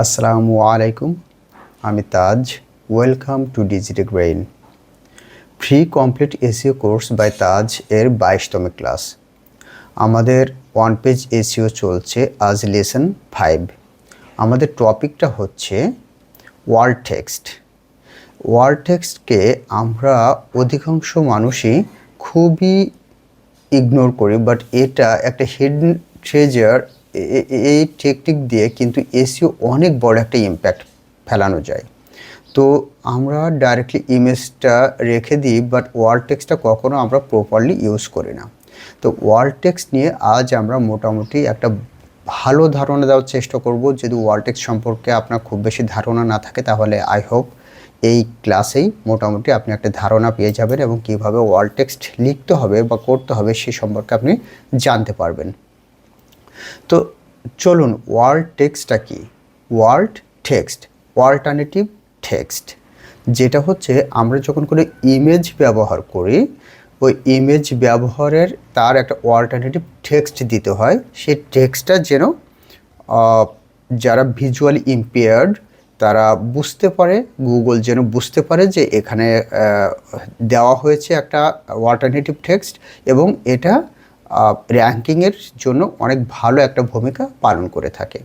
আসসালামু আলাইকুম, আমি Taj welcome to digital brain free complete SEO course by Taj এর বাইশতম ক্লাস আমাদের ওয়ান পেজ এসিও চলছে আজ লেসন ফাইভ আমাদের টপিকটা হচ্ছে ওয়ার্ল্ড টেক্সট ওয়ার্ল্ড টেক্সটকে আমরা অধিকাংশ মানুষই খুবই ইগনোর করি বাট এটা একটা হিডেন ট্রেজার এই টেকনিক দিয়ে কিন্তু এসিও অনেক বড় একটা ইম্প্যাক্ট ফেলানো যায়। তো আমরা ডাইরেক্টলি ইমেজটা রেখে দিই বাট ওয়ার্ল্ড টেক্সটা কখনো আমরা প্রপারলি ইউজ করি না। তো ওয়ার্ল্ড টেক্সট নিয়ে আজ আমরা মোটামুটি একটা ভালো ধারণা দেওয়ার চেষ্টা করব। যদি ওয়ার্ল্ড টেক্স সম্পর্কে আপনার খুব বেশি ধারণা না থাকে, তাহলে আই হোপ এই ক্লাসেই মোটামুটি আপনি একটা ধারণা পেয়ে যাবেন এবং কীভাবে ওয়ার্ল্ড টেক্সট লিখতে হবে বা করতে হবে সে সম্পর্কে আপনি জানতে পারবেন। তো চলুন ওয়ার্ল্ড টেক্সটটা কি? ওয়ার্ল্ড টেক্সট, অল্টারনেটিভ টেক্সট, যেটা হচ্ছে আমরা যখন কোনো ইমেজ ব্যবহার করি, ওই ইমেজ ব্যবহারের তার একটা অল্টারনেটিভ টেক্সট দিতে হয়। সেই টেক্সটটা যেন যারা ভিজুয়ালি ইম্পেয়ার্ড তারা বুঝতে পারে গুগল যেন বুঝতে পারে যে এখানে দেওয়া হয়েছে একটা অল্টারনেটিভ টেক্সট এবং এটা র্যাঙ্কিংয়ের জন্য অনেক ভালো একটা ভূমিকা পালন করে থাকে।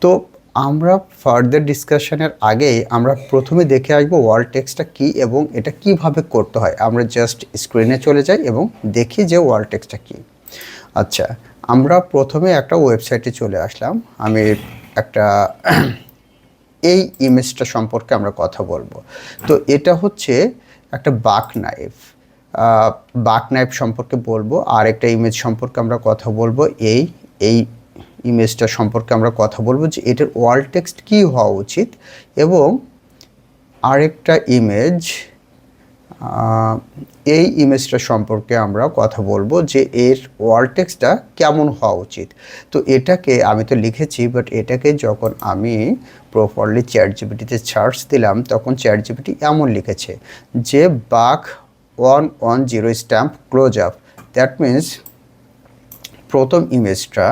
তো আমরা ফার্দার ডিসকাশনের আগে আমরা প্রথমে দেখে আসব ওয়ার্ল্ড টেক্সটটা কী এবং এটা কীভাবে করতে হয়। আমরা জাস্ট স্ক্রিনে চলে যাই এবং দেখি যে ওয়ার্ল্ড টেক্সটটা কী। আচ্ছা আমরা প্রথমে একটা ওয়েবসাইটে চলে আসলাম। আমি একটা এই ইমেজটা সম্পর্কে আমরা কথা বলব। তো এটা হচ্ছে একটা বাক নাইফ বাক নাইফ সম্পর্কে বলব, আর একটা ইমেজ সম্পর্কে আমরা কথা বলব, এই এই ইমেজটা সম্পর্কে আমরা কথা বলব যে এটার ওয়ার্ল্ড টেক্সট কী হওয়া উচিত এবং আরেকটা ইমেজ এই ইমেজটা সম্পর্কে আমরা কথা বলব যে এর ওয়ার্ল্ড টেক্সটটা কেমন হওয়া উচিত। তো এটাকে আমি তো লিখেছি বাট এটাকে যখন আমি প্রপারলি চ্যাট জিপিটিতে সার্চ দিলাম, তখন চ্যাট জিপিটি এমন লিখেছে যে Buck one one zero stamp close up that means প্রথম ইমেজটা,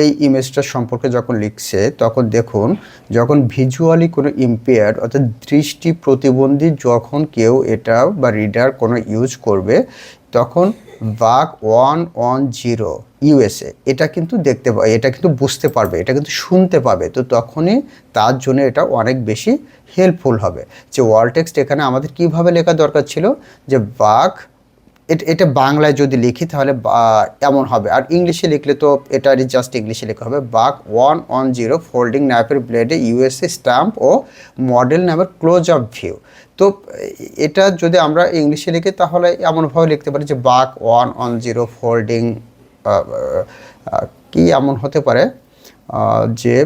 এই ইমেজটা সম্পর্কে যখন লিখছে, তখন দেখুন, যখন ভিজুয়ালি কোনো ইম্পেয়ার্ড অর্থাৎ দৃষ্টি প্রতিবন্ধী যখন কেউ এটা বা রিডার কোনো ইউজ করবে, তখন বাক ওয়ান ওয়ান জিরো ইউএসএ। এটা কিন্তু দেখতে পাবে এটা কিন্তু বুঝতে পারবে, এটা কিন্তু শুনতে পাবে। তো তখনই তার জন্য এটা অনেক বেশি হেল্পফুল হবে। যে ওয়ার্ল্ড টেক্সট এখানে আমাদের কীভাবে লেখা দরকার ছিল? যে বাঘ এটা বাংলায় যদি লিখি তাহলে এমন হবে। আর ইংলিশে লিখলে তো এটা জাস্ট ইংলিশে লেখা হবে। Buck one one zero folding নাইফের ব্লেডে ইউএসএ স্ট্যাম্প ও মডেল নামের ক্লোজ আপ ভিউ তো এটা যদি আমরা ইংলিশে লিখি, তাহলে এমনভাবে লিখতে পারি যে Buck one one zero folding কি এমন হতে পারে যে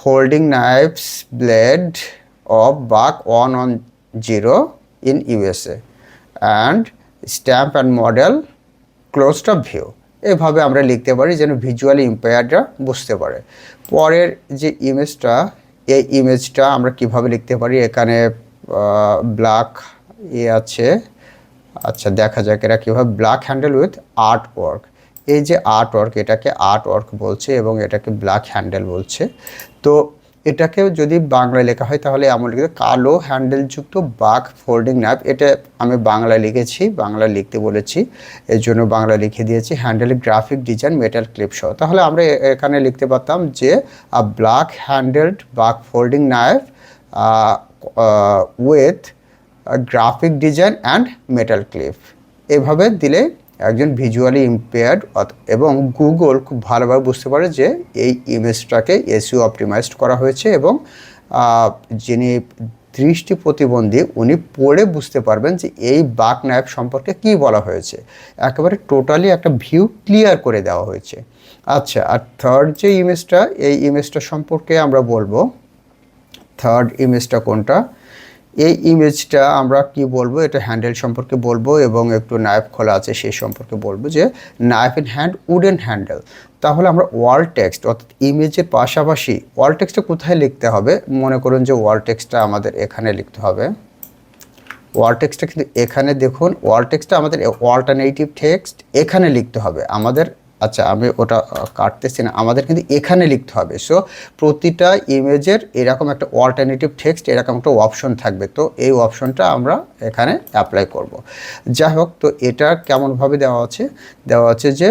folding knifes blade of Buck one on zero in USA and stamp and model closed of view. এভাবে আমরা লিখতে পারি যেন ভিজুয়ালি ইম্পেয়াররা বুঝতে পারে। পরের যে ইমেজটা এই ইমেজটা আমরা কীভাবে লিখতে পারি? এখানে ব্ল্যাক এ আছে। আচ্ছা দেখা যাক এরা কীভাবে black handle with art work এই যে আর্ট ওয়ার্ক এটাকে আর্ট ওয়ার্ক বলছে এবং এটাকে ব্ল্যাক হ্যান্ডেল বলছে। তো এটাকেও যদি বাংলায় লেখা হয়, তাহলে এমন লিখতে কালো হ্যান্ডেলযুক্ত বাঘ ফোল্ডিং ন্যাপ এটা আমি বাংলায় লিখেছি বাংলায় লিখতে বলেছি এর জন্য বাংলা লিখে দিয়েছি, handle, graphic design, metal clip সহ। তাহলে আমরা এখানে লিখতে পারতাম যে black handled Buck folding knife with graphic design and metal clip. এভাবে দিলে একজন ভিজুয়ালি ইম্পেয়ার্ড এবং গুগল খুব ভালোভাবে বুঝতে পারে যে এই ইমেজটাকে এসিও অপটিমাইজড করা হয়েছে এবং যিনি দৃষ্টি প্রতিবন্ধী উনি পড়ে বুঝতে পারবেন যে এই বাক নায়ক সম্পর্কে কি বলা হয়েছে। একেবারে টোটালি একটা ভিউ ক্লিয়ার করে দেওয়া হয়েছে। আচ্ছা আর থার্ড যে ইমেজটা এই ইমেজটা সম্পর্কে আমরা বলব। থার্ড ইমেজটা কোনটা? এই ইমেজটা আমরা কি বলব? এটা হ্যান্ডেল সম্পর্কে বলব এবং একটু নাইফ খোলা আছে সেই সম্পর্কে বলব যে knife in hand wooden handle তাহলে আমরা ওয়াল টেক্সট অর্থাৎ ইমেজের পাশাপাশি ওয়াল টেক্সটটা কোথায় লিখতে হবে? মনে করুন যে ওয়াল টেক্সটটা আমাদের এখানে লিখতে হবে। ওয়াল টেক্সটটা কিন্তু এখানে দেখুন। ওয়াল টেক্সটটা আমাদের অল্টারনেটিভ টেক্সট এখানে লিখতে হবে। আমাদের আচ্ছা আমি ওটা কাটতেছি না। আমাদের কিন্তু এখানে লিখতে হবে। সো প্রতিটা ইমেজের এরকম একটা অল্টারনেটিভ টেক্সট এরকম একটা অপশন থাকবে। তো এই অপশনটা আমরা এখানে অ্যাপ্লাই করব। যাই হোক তো এটা কেমনভাবে দেওয়া আছে দেওয়া আছে যে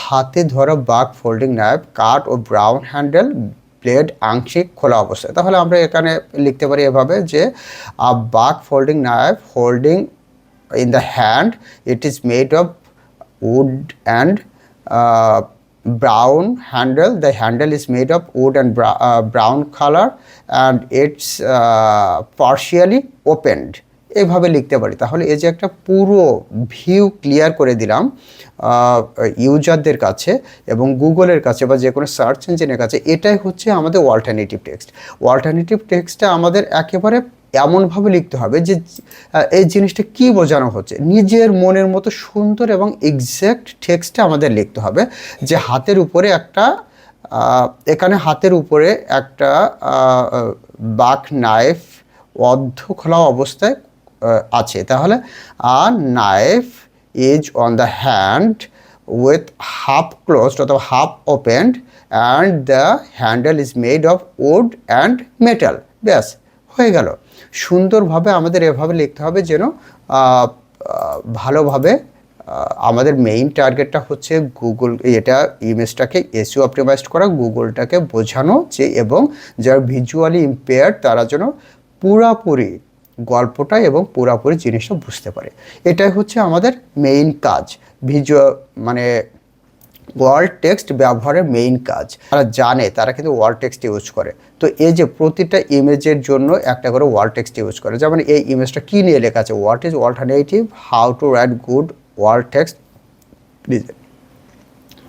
হাতে ধরা বাঘ ফোল্ডিং নাইফ কাট ও ব্রাউন হ্যান্ডেল ব্লেড আংশিক খোলা অবস্থায়। তাহলে আমরা এখানে লিখতে পারি এভাবে যে Buck folding knife holding in the hand it is made of wood uh, brown handle. The handle is made of wood and bra- uh, brown color and it's uh, partially opened. এভাবে লিখতে পারি। তাহলে এই যে একটা পুরো view clear করে দিলাম ইউজারদের কাছে এবং গুগলের কাছে বা যে কোনো সার্চ ইঞ্জিনের কাছে এটাই হচ্ছে আমাদের অল্টারনেটিভ টেক্সট অল্টারনেটিভ টেক্সটটা আমাদের একেবারে এমনভাবে লিখতে হবে যে এই জিনিসটা কি বোঝানো হচ্ছে? নিজের মনের মতো সুন্দর এবং এক্স্যাক্ট টেক্সটটা আমাদের লিখতে হবে যে হাতের উপরে একটা এখানে হাতের উপরে একটা বাক নাইফ অর্ধ খোলা অবস্থায় আছে। তাহলে a knife is on the hand with half closed অথবা half opened and the handle is made of wood and metal ব্যাস। হয়ে গেল। সুন্দরভাবে আমাদের এভাবে লিখতে হবে যেন ভালোভাবে আমাদের মেইন টার্গেটটা হচ্ছে গুগল এটা ইমেজটাকে এসিও অপটিমাইজড করা গুগলটাকে বোঝানো যে এবং যারা ভিজুয়ালি ইম্পেয়ার তারা যেন পুরাপুরি গল্পটা এবং পুরাপুরি জিনিসটা বুঝতে পারে। এটাই হচ্ছে আমাদের মেইন কাজ। ভিজুয়াল মানে ওয়ার্ল্ড টেক্সট ব্যবহারের মেইন কাজ। তারা জানে, তারা কিন্তু ওয়ার্ল্ড টেক্সট ইউজ করে। তো এই যে প্রতিটা ইমেজের জন্য একটা করে ওয়ার্ল্ড টেক্সট ইউজ করে। যেমন এই ইমেজটা কী নিয়ে লেখা আছে? What is alternative how to write good alt text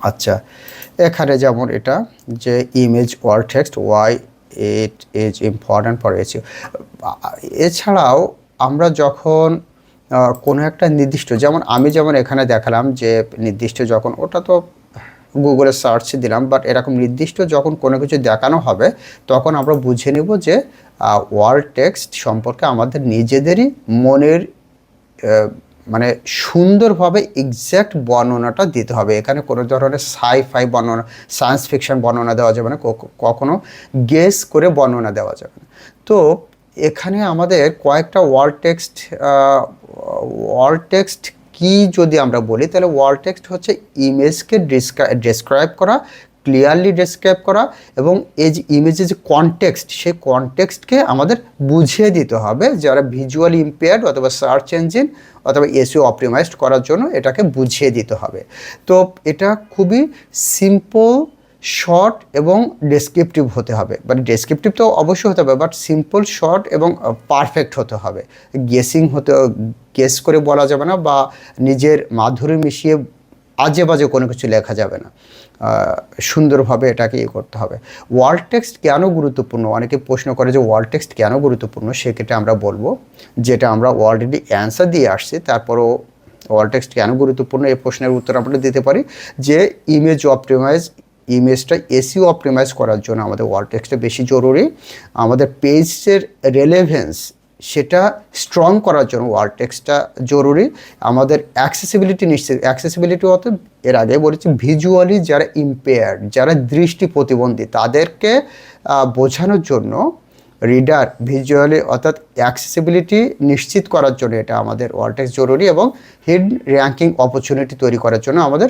আচ্ছা এখানে যেমন এটা, যে image alt text why it is important for SEO এছাড়াও আমরা যখন কোনো একটা নির্দিষ্ট, যেমন আমি যেমন এখানে দেখালাম যে নির্দিষ্ট যখন, ওটা তো গুগলে সার্চ দিলাম বাট এরকম নির্দিষ্ট যখন কোনো কিছু দেখানো হবে, তখন আমরা বুঝে নেব যে ওয়ার্ল্ড টেক্সট সম্পর্কে আমাদের নিজেদেরই মনের মানে সুন্দরভাবে এক্স্যাক্ট বর্ণনাটা দিতে হবে। এখানে কোনো ধরনের সাই ফাই বর্ণনা সায়েন্স ফিকশন বর্ণনা দেওয়া যাবে না কখনো গেস করে বর্ণনা দেওয়া যাবে না। তো এখানে আমাদের কয়েকটা ওয়ার্ল্ড টেক্সট ওয়ার্ল্ড টেক্সট কি যদি আমরা বলি, তাহলে ওয়াল টেক্সট হচ্ছে ইমেজকে ডেসক্রাইব করা ক্লিয়ারলি ডেসক্রাইব করা এবং এই যে ইমেজের যে কনটেক্সট সেই কনটেক্সটকে আমাদের বুঝিয়ে দিতে হবে যারা ভিজুয়ালি ইম্পেয়ার্ড অথবা সার্চ ইঞ্জিন অথবা এসিও অপটিমাইজড করার জন্য এটাকে বুঝিয়ে দিতে হবে। তো এটা খুবই সিম্পল শর্ট এবং ডেসক্রিপটিভ হতে হবে। মানে ডেসক্রিপটিভ তো অবশ্যই হতে হবে বাট সিম্পল শর্ট এবং পারফেক্ট হতে হবে। গেসিং হতে গেস করে বলা যাবে না বা নিজের মাধুরী মিশিয়ে আজে বাজে কোনো কিছু লেখা যাবে না। সুন্দরভাবে এটাকে ইয়ে করতে হবে। ওয়ার্ল্ড টেক্সট কেন গুরুত্বপূর্ণ? অনেকে প্রশ্ন করে যে ওয়ার্ল্ড টেক্সট কেন গুরুত্বপূর্ণ? সেক্ষেত্রে আমরা বলব যেটা আমরা অলরেডি অ্যান্সার দিয়ে আসছি, তারপরও ওয়ার্ল্ড টেক্সট কেন গুরুত্বপূর্ণ? এই প্রশ্নের উত্তর আমরা দিতে পারি যে ইমেজ অপটিমাইজ ইমেজটা এসিও অপটিমাইজ করার জন্য আমাদের ওয়ার্ল্ড টেক্সটটা বেশি জরুরি। আমাদের পেজের রেলেভেন্স সেটা স্ট্রং করার জন্য ওয়ার্ল্ড টেক্সটটা জরুরি। আমাদের অ্যাক্সেসিবিলিটি নিশ্চিত অ্যাক্সেসিবিলিটি অত এর আগে বলেছি ভিজুয়ালি যারা ইম্পেয়ার্ড যারা দৃষ্টি প্রতিবন্ধী, তাদেরকে বোঝানোর জন্য রিডার ভিজুয়ালি অর্থাৎ অ্যাক্সেসিবিলিটি নিশ্চিত করার জন্য এটা আমাদের ওয়ার্ল্ড টেক্সট জরুরি এবং হিড র্যাঙ্কিং অপরচুনিটি তৈরি করার জন্য আমাদের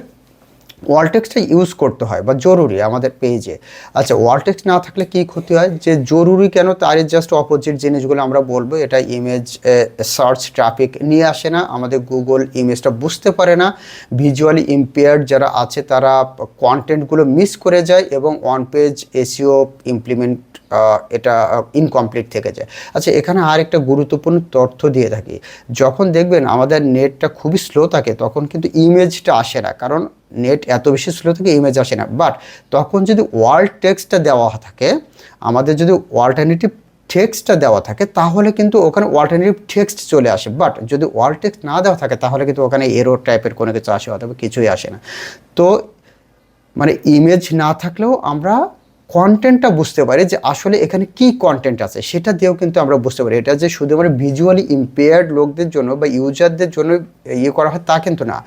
ওয়ালটেক্সটা ইউজ করতে হয় বা জরুরি আমাদের পেজে আচ্ছা ওয়ালটেক্স না থাকলে কি ক্ষতি হয়? যে জরুরি কেন তার জাস্ট অপোজিট জিনিসগুলো আমরা বলব, এটা ইমেজ সার্চ ট্রাফিক নিয়ে আসে না, আমাদের গুগল ইমেজটা বুঝতে পারে না। ভিজুয়ালি ইম্পেয়ার্ড যারা আছে, তারা কন্টেন্টগুলো মিস করে যায় এবং অন পেজ এসিও ইমপ্লিমেন্ট এটা ইনকমপ্লিট থেকে যায়। আচ্ছা এখানে আর একটা গুরুত্বপূর্ণ তথ্য দিয়ে থাকি। যখন দেখবেন আমাদের নেটটা খুবই স্লো থাকে, তখন কিন্তু ইমেজটা আসে না। কারণ নেট এত বেশি স্লো থাকে ইমেজ আসে না। বাট তখন যদি ওয়ার্ল্ড টেক্সটটা দেওয়া থাকে, আমাদের যদি অল্টারনেটিভ টেক্সটটা দেওয়া থাকে, তাহলে কিন্তু ওখানে অল্টারনেটিভ টেক্সট চলে আসে। বাট যদি ওয়ার্ল্ড টেক্সট না দেওয়া থাকে, তাহলে কিন্তু ওখানে এরো টাইপের কোনো কিছু আসে অথবা কিছুই আসে না। তো মানে ইমেজ না থাকলেও আমরা কন্টেন্টটা বুঝতে পারি যে আসলে এখানে কি কন্টেন্ট আছে। সেটা দিয়েও কিন্তু আমরা বুঝতে পারি। এটা যে শুধুমাত্র ভিজুয়ালি ইম্পেয়ার্ড লোকদের জন্য বা ইউজারদের জন্য ইয়ে করা হয় তা কিন্তু না।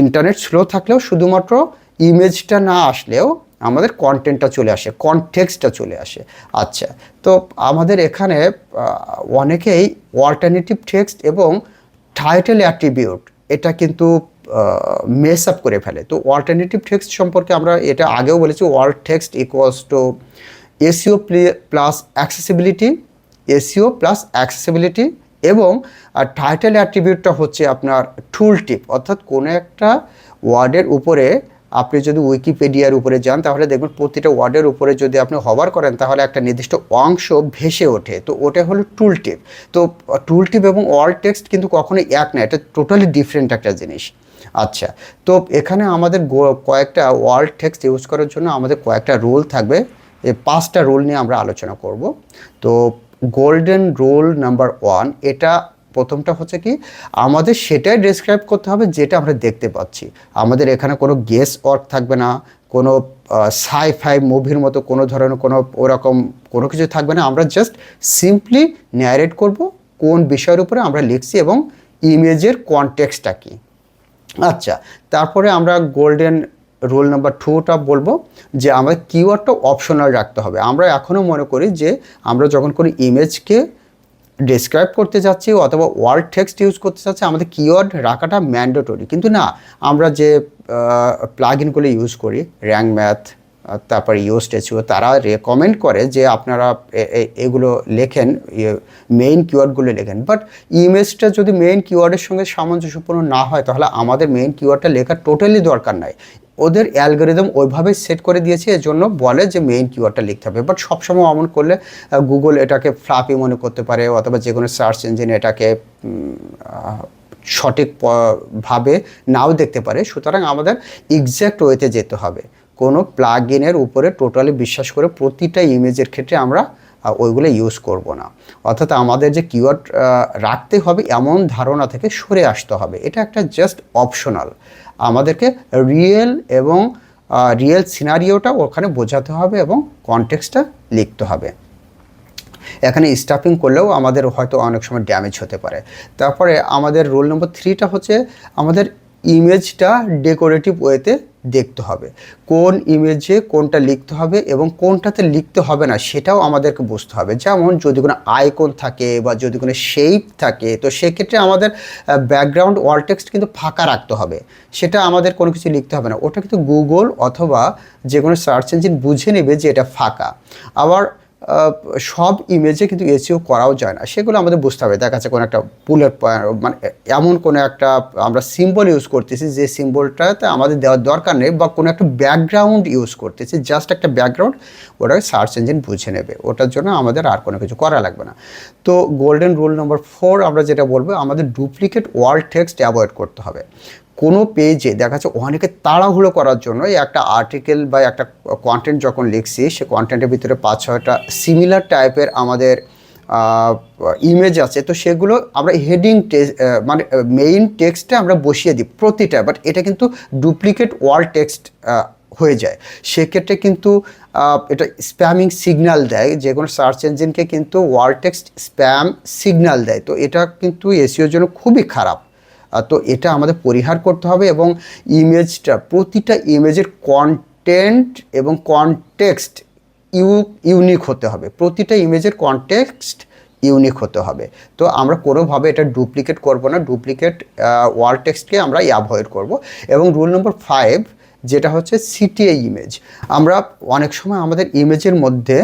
ইন্টারনেট স্লো থাকলেও শুধুমাত্র ইমেজটা না আসলেও আমাদের কন্টেন্টটা চলে আসে কনটেক্সটটা চলে আসে। আচ্ছা তো আমাদের এখানে অনেকেই অল্টারনেটিভ টেক্সট এবং টাইটেল অ্যাট্রিবিউট এটা কিন্তু মেস আপ করে ফেলে। তো অল্টারনেটিভ টেক্সট সম্পর্কে আমরা এটা আগেও বলেছি world text equals to SEO plus accessibility SEO plus accessibility এবং টাইটেল অ্যাট্রিবিউটটা হচ্ছে আপনার টুল টিপ অর্থাৎ কোনো একটা ওয়ার্ডের উপরে আপনি যদি উইকিপিডিয়ার উপরে যান, তাহলে দেখবেন প্রতিটা ওয়ার্ডের উপরে যদি আপনি হবার করেন, তাহলে একটা নির্দিষ্ট অংশ ভেসে ওঠে। তো ওটা হলো টুল টিপ তো টুল টিপ এবং অল টেক্সট কিন্তু কখনোই এক না, এটা টোটালি ডিফারেন্ট একটা জিনিস। আচ্ছা তো এখানে আমাদের কয়েকটা ওয়ার্ল্ড টেক্সট ইউজ করার জন্য আমাদের কয়েকটা রোল থাকবে। এই পাঁচটা রোল নিয়ে আমরা আলোচনা করব। তো গোল্ডেন রোল নাম্বার ওয়ান এটা প্রথমটা হচ্ছে কি, আমাদের সেটাই ডেসক্রাইব করতে হবে যেটা আমরা দেখতে পাচ্ছি। আমাদের এখানে কোনো গেস ওয়ার্ক থাকবে না, কোনো সাই ফাই মুভির মতো কোনো ধরনের কোনো ওরকম কোনো কিছু থাকবে না। আমরা জাস্ট সিম্পলি ন্যারেট করব কোন বিষয়ের উপরে আমরা লিখছি এবং ইমেজের কনটেক্সটটা কী। আচ্ছা তারপরে আমরা গোল্ডেন রুল নাম্বার টুটা বলব যে আমাদের কিওয়ার্ডটা অপশনাল রাখতে হবে। আমরা এখনও মনে করি যে আমরা যখন কোনো ইমেজকে ডেসক্রাইব করতে যাচ্ছি অথবা ওয়ার্ড টেক্সট ইউজ করতে চাচ্ছি আমাদের কিওয়ার্ড রাখাটা ম্যান্ডেটরি কিন্তু না, আমরা যে প্লাগ ইনগুলো ইউজ করি র্যাঙ্ক ম্যাথ তারপর ইউ স্ট্যাচু তারা রেকমেন্ড করে যে আপনারা এগুলো লেখেন মেইন কিওয়ার্ডগুলো লেখেন। বাট ইমেজটা যদি মেইন কিওয়ার্ডের সঙ্গে সামঞ্জস্যপূর্ণ না হয়, তাহলে আমাদের মেইন কিওয়ার্ডটা লেখার টোটালি দরকার নাই। ওদের অ্যালগোরিদম ওইভাবে সেট করে দিয়েছে এর জন্য বলে যে মেইন কিওয়ার্ডটা লিখতে হবে। বাট সবসময় অমন করলে গুগল এটাকে ফ্লাপি মনে করতে পারে, অথবা যে কোনো সার্চ ইঞ্জিন এটাকে সঠিক ভাবে নাও দেখতে পারে। সুতরাং আমাদের এক্স্যাক্ট ওয়েতে যেতে হবে। কোনো প্লাগ ইনের উপরে টোটালি বিশ্বাস করে প্রতিটা ইমেজের ক্ষেত্রে আমরা ওইগুলো ইউজ করব না। অর্থাৎ আমাদের যে কিওয়ার্ড রাখতে হবে এমন ধারণা থেকে সরে আসতে হবে। এটা একটা জাস্ট অপশনাল আমাদেরকে রিয়েল এবং রিয়েল সিনারিওটা ওখানে বোঝাতে হবে এবং কনটেক্সটা লিখতে হবে। এখানে স্টাফিং করলেও আমাদের হয়তো অনেক সময় ড্যামেজ হতে পারে। তারপরে আমাদের রোল নম্বর থ্রিটা হচ্ছে আমাদের ইমেজটা ডেকোরেটিভ ওয়েতে দেখতে হবে। কোন ইমেজে কোনটা লিখতে হবে এবং কোনটাতে লিখতে হবে না সেটাও আমাদেরকে বুঝতে হবে। যেমন যদি কোনো আইকন থাকে বা যদি কোনো শেপ থাকে, তো সেক্ষেত্রে আমাদের ব্যাকগ্রাউন্ড ওয়াল টেক্সট কিন্তু ফাঁকা রাখতে হবে। সেটা আমাদের কোনো কিছু লিখতে হবে না। ওটা কিন্তু গুগল অথবা যে কোনো সার্চ ইঞ্জিন বুঝে নেবে যে এটা ফাঁকা। আবার সব ইমেজে কিন্তু এসিও করাও যায় না। সেগুলো আমাদের বুঝতে হবে। দেখা যাচ্ছে কোনো একটা বুলেট মানে এমন কোনো একটা আমরা সিম্বল ইউজ করতেছি যে সিম্বলটাতে আমাদের দেওয়ার দরকার নেই বা কোনো একটা ব্যাকগ্রাউন্ড ইউজ করতেছি। জাস্ট একটা ব্যাকগ্রাউন্ড ওটা সার্চ ইঞ্জিন বুঝে নেবে। ওটার জন্য আমাদের আর কোনো কিছু করা লাগবে না। তো গোল্ডেন রুল নম্বর ফোর আমরা যেটা বলব, আমাদের ডুপ্লিকেট ওয়ার্ল্ড টেক্সট অ্যাভয়েড করতে হবে। কোনো পেজে দেখা যাচ্ছে অনেকে তাড়াহুড়ো করার জন্য একটা আর্টিকেল বা একটা কন্টেন্ট যখন লিখছি, সে কন্টেন্টের ভিতরে পাঁচ, ছয়টা সিমিলার টাইপের আমাদের ইমেজ আছে। তো সেগুলো আমরা হেডিং মানে মেইন টেক্সটে আমরা বসিয়ে দিই প্রতিটা বাট এটা কিন্তু ডুপ্লিকেট ওয়াল টেক্সট হয়ে যায়। সেক্ষেত্রে কিন্তু এটা স্প্যামিং সিগন্যাল দেয়। যে কোনো সার্চ ইঞ্জিনকে কিন্তু ওয়াল টেক্সট স্প্যাম সিগন্যাল দেয়। তো এটা কিন্তু এসিওর জন্য খুবই খারাপ। তো এটা আমাদের পরিহার করতে হবে এবং ইমেজটা, প্রতিটা ইমেজের কন্টেন্ট এবং কনটেক্সট ইউ ইউনিক হতে হবে। প্রতিটা ইমেজের কনটেক্সট ইউনিক হতে হবে। তো আমরা কোনোভাবে এটা ডুপ্লিকেট করব না ডুপ্লিকেট ওয়াল টেক্সটকে আমরা অ্যাভয়েড করব। এবং রুল নম্বর ফাইভ যেটা হচ্ছে সিটিএ ইমেজ আমরা অনেক সময় আমাদের ইমেজের মধ্যে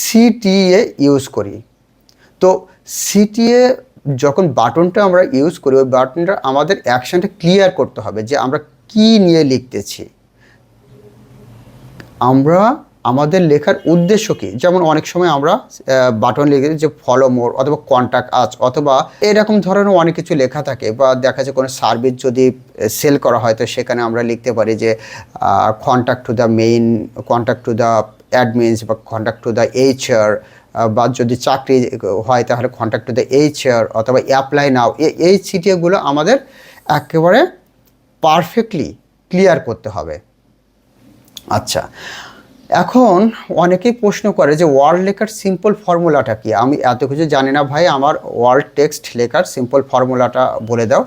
সিটিএ ইউজ করি। তো সিটিএ যখন বাটনটা আমরা ইউজ করি, ওই বাটনটা আমাদের অ্যাকশনটা ক্লিয়ার করতে হবে যে আমরা কি নিয়ে লিখতেছি। আমরা, আমাদের লেখার উদ্দেশ্য কী? যেমন অনেক সময় আমরা বাটন লিখে যে ফলো মোর অথবা কন্ট্যাক্ট আজ অথবা এরকম ধরনের অনেক কিছু লেখা থাকে বা দেখা যায় কোনো সার্ভিস যদি সেল করা হয় তো সেখানে আমরা লিখতে পারি যে contact to the main contact to the admins বা কন্ট্যাক্ট টু দ্য এইচআর বা যদি চাকরি হয় তাহলে কন্ট্যাক্ট টু দ্য এইচআর অথবা অ্যাপ্লাই নাও এই সিটিগুলো আমাদের একেবারে পারফেক্টলি ক্লিয়ার করতে হবে। আচ্ছা এখন অনেকেই প্রশ্ন করে যে ওয়ার্ড লেখার সিম্পল ফর্মুলাটা কি? আমি এত কিছু জানি না ভাই, আমার ওয়ার্ল্ড টেক্সট লেখার সিম্পল ফর্মুলাটা বলে দাও।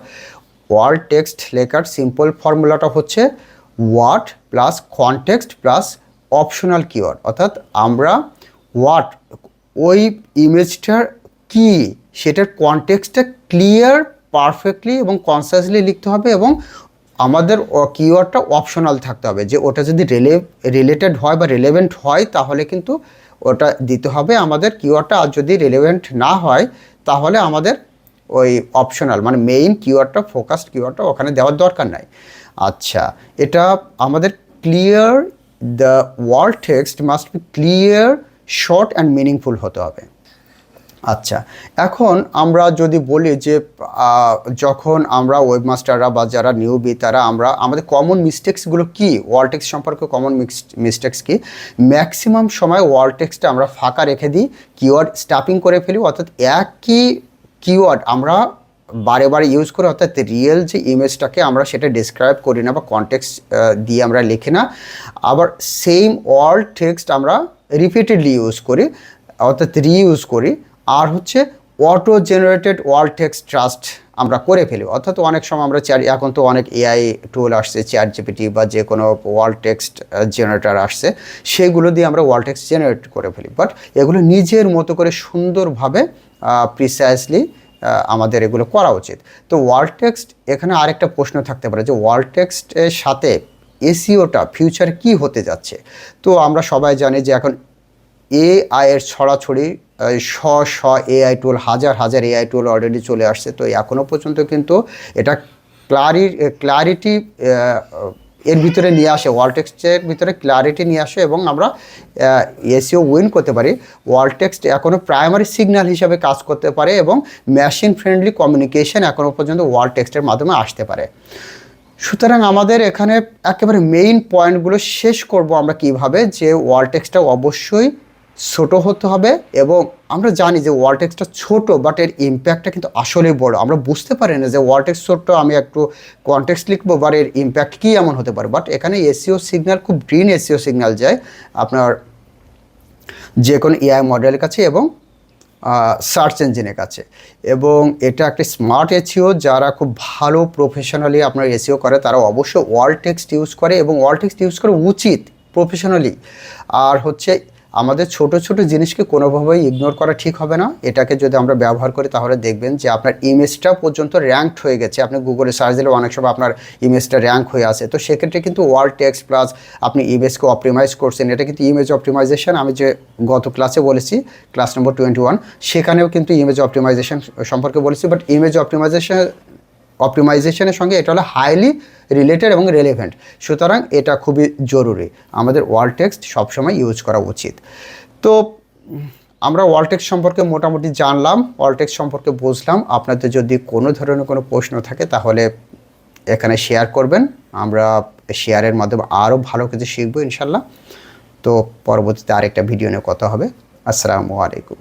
ওয়ার্ল্ড টেক্সট লেখার সিম্পল ফর্মুলাটা হচ্ছে what plus context plus optional keyword অর্থাৎ আমরা ওয়াট ওই ইমেজটার কি? সেটার কনটেক্সটটা ক্লিয়ার পারফেক্টলি এবং কনসাসলি লিখতে হবে এবং আমাদের কিওয়ার্ডটা অপশনাল থাকতে হবে যে ওটা যদি রিলে রিলেটেড হয় বা রিলেভেন্ট হয় তাহলে কিন্তু ওটা দিতে হবে আমাদের কিওয়ার্ডটা আর যদি রিলেভেন্ট না হয় তাহলে আমাদের ওই অপশনাল মানে মেইন কিওয়ার্ডটা ফোকাসড কিওয়ার্ডটা ওখানে দেওয়ার দরকার নাই। আচ্ছা এটা আমাদের clear the alt text must be clear short and meaningful হতে হবে। আচ্ছা এখন আমরা যদি বলি যে যখন আমরা ওয়েবমাস্টাররা বা যারা নিউবি তারা আমরা, আমাদের কমন মিস্টেক্সগুলো কি? ওয়ালটেক্স সম্পর্কে কমন মিস্টেক্স কি? ম্যাক্সিমাম সময় ওয়ালটেক্সটা আমরা ফাঁকা রেখে দিই কিওয়ার্ড স্টাফিং করে ফেলি, অর্থাৎ একই কিওয়ার্ড আমরা বারে বারে ইউজ করে, অর্থাৎ রিয়েল যে ইমেজটাকে আমরা সেটা ডিসক্রাইব করি না বা কনটেক্সট দিয়ে আমরা লিখি না। আবার সেম ওয়ার্ল্ড টেক্সট আমরা রিপিটেডলি ইউজ করি, অর্থাৎ রিইউজ করি, আর হচ্ছে auto generated alt text trust আমরা করে ফেলি। অর্থাৎ অনেক সময় আমরা চ্যাট এখন তো অনেক এআই টুল আসছে চ্যাট জিপিটি বা যে কোনো ওয়ার্ল্ড টেক্সট জেনারেটার আসছে, সেগুলো দিয়ে আমরা ওয়ার্ল্ড টেক্সট জেনারেট করে ফেলি। বাট এগুলো নিজের মতো করে সুন্দরভাবে প্রিসাইসলি আমাদের এগুলো করা উচিত। তো ওয়ার্ল্ড টেক্সট এখানে আরেকটা প্রশ্ন থাকতে পারে যে ওয়ার্ল্ড টেক্সটের সাথে এসিওটা ফিউচার কি হতে যাচ্ছে? তো আমরা সবাই জানি যে এখন এআই এর ছড়াছড়ি শ শ এআই টুল হাজার হাজার এআই টুল অলরেডি চলে আসছে। তো এখনও পর্যন্ত কিন্তু এটা ক্লারি ক্লারিটি এর ভিতরে নিয়ে আসে ওয়াল টেক্সটের ভিতরে ক্লারিটি নিয়ে আসে এবং আমরা এসিও উইন করতে পারি। ওয়াল টেক্সট এখনও প্রাইমারি সিগন্যাল হিসাবে কাজ করতে পারে এবং মেশিন ফ্রেন্ডলি কমিউনিকেশন এখনও পর্যন্ত ওয়াল টেক্সটের মাধ্যমে আসতে পারে। সুতরাং আমাদের এখানে একেবারে মেইন পয়েন্টগুলো শেষ করব আমরা কীভাবে, যে ওয়াল টেক্সটটা অবশ্যই ছোট হতে হবে এবং আমরা জানি যে ওয়াল টেক্সটটা ছোট বাট এর ইম্প্যাক্টটা কিন্তু আসলেই বড়। আমরা বুঝতে পারি না যে ওয়াল টেক্সট ছোট্ট আমি একটু কনটেক্সট লিখব বা এর ইম্প্যাক্ট কী এমন হতে পারে। বাট এখানে এসিও সিগন্যাল খুব গ্রিন এসিও সিগন্যাল যায় আপনার যে কোনো এআই মডেলের কাছে এবং সার্চ ইঞ্জিনের কাছে। এবং এটা একটা স্মার্ট এসিও যারা খুব ভালো প্রফেশনালি আপনার এসিও করে, তারা অবশ্যই ওয়াল টেক্সট ইউজ করে এবং ওয়াল টেক্সট ইউজ করা উচিত প্রফেশনালি আর হচ্ছে আমাদের ছোট ছোট জিনিসকে কোনোভাবেই ইগনোর করা ঠিক হবে না। এটাকে যদি আমরা ব্যবহার করি, তাহলে দেখবেন যে আপনার ইমেজটা পর্যন্ত র্যাঙ্কড হয়ে গেছে। আপনি গুগলে সার্চ দিলে অনেক সময় আপনার ইমেজটা র্যাঙ্ক হয়ে আছে তো সেক্ষেত্রে কিন্তু ওয়ার্ল্ড টেক্সট প্লাস আপনি ইমেজকে অপটিমাইজ করছেন। এটা কিন্তু ইমেজ অপটিমাইজেশন আমি যে গত ক্লাসে বলেছি ক্লাস নম্বর টোয়েন্টি ওয়ান সেখানেও কিন্তু ইমেজ অপটিমাইজেশন সম্পর্কে বলেছি। বাট ইমেজ অপটিমাইজেশন অপটিমাইজেশনের সঙ্গে এটা হলো হাইলি রিলেটেড এবং রেলেভেন্ট সুতরাং এটা খুবই জরুরি। আমাদের ওয়ার্ল্ড টেক্সট সবসময় ইউজ করা উচিত। তো আমরা ওয়ার্ল্ড টেক্সট সম্পর্কে মোটামুটি জানলাম ওয়ার্ল্ড টেক্সট সম্পর্কে বুঝলাম। আপনাদের যদি কোনো ধরনের কোনো প্রশ্ন থাকে তাহলে এখানে শেয়ার করবেন। আমরা শেয়ারের মাধ্যমে আরও ভালো কিছু শিখব ইনশাল্লাহ। তো পরবর্তীতে আরেকটা ভিডিও নিয়ে কথা হবে। আসসালামু আলাইকুম।